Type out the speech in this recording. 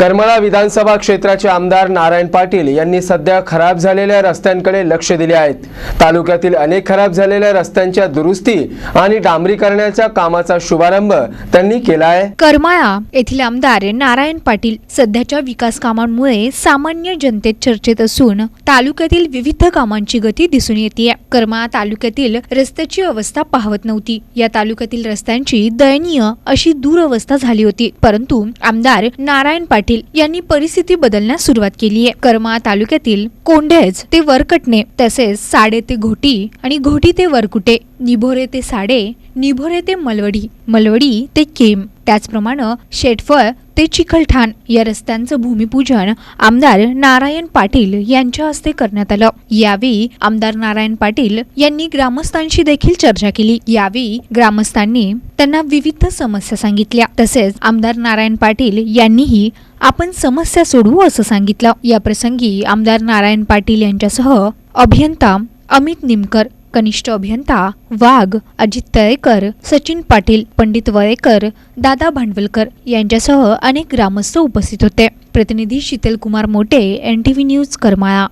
करमळा विधानसभा क्षेत्राचे आमदार नारायण पाटील यांनी सध्या खराब झालेल्या रस्त्यांकडे लक्ष दिले आहेत. तालुक्यातील अनेक खराब झालेल्या रस्त्यांच्या दुरुस्ती आणि डांबरीकरणाच्या कामाचा शुभारंभ त्यांनी केला आहे. करमाळा येथील आमदार नारायण पाटील सध्याच्या विकास कामांमुळे सामान्य जनतेत चर्चेत असून तालुक्यातील विविध कामांची गती दिसून येते. करमाळा तालुक्यातील रस्त्याची अवस्था पाहवत नव्हती. या तालुक्यातील रस्त्यांची दयनीय अशी दुरवस्था झाली होती. परंतु आमदार नारायण पाटील यांनी परिस्थिती बदलण्यास सुरुवात केली आहे. करमाळा तालुक्यातील कोंढेज ते वरकटणे तसेच साडे ते घोटी आणि घोटी ते वरकुटे निभोरे ते साडे निभोरे ते मलवडी मलवडी ते केम. त्याचप्रमाणे शेटफळ ते चिखलठाण या रस्त्यांचं भूमिपूजन आमदार नारायण पाटील यांच्या हस्ते करण्यात आलं. यावेळी आमदार नारायण पाटील यांनी ग्रामस्थांशी देखील चर्चा केली. यावेळी ग्रामस्थांनी त्यांना विविध समस्या सांगितल्या. तसेच आमदार नारायण पाटील यांनीही आपण समस्या सोडवू असं सांगितलं. या प्रसंगी आमदार नारायण पाटील यांच्यासह अभियंता अमित निमकर कनिष्ठ अभियंता वाघ अजित तळेकर सचिन पाटील पंडित वळेकर दादा भांडवलकर यांच्यासह अनेक ग्रामस्थ उपस्थित होते. प्रतिनिधी Sheetal Kumar Mote N T V news Karmala.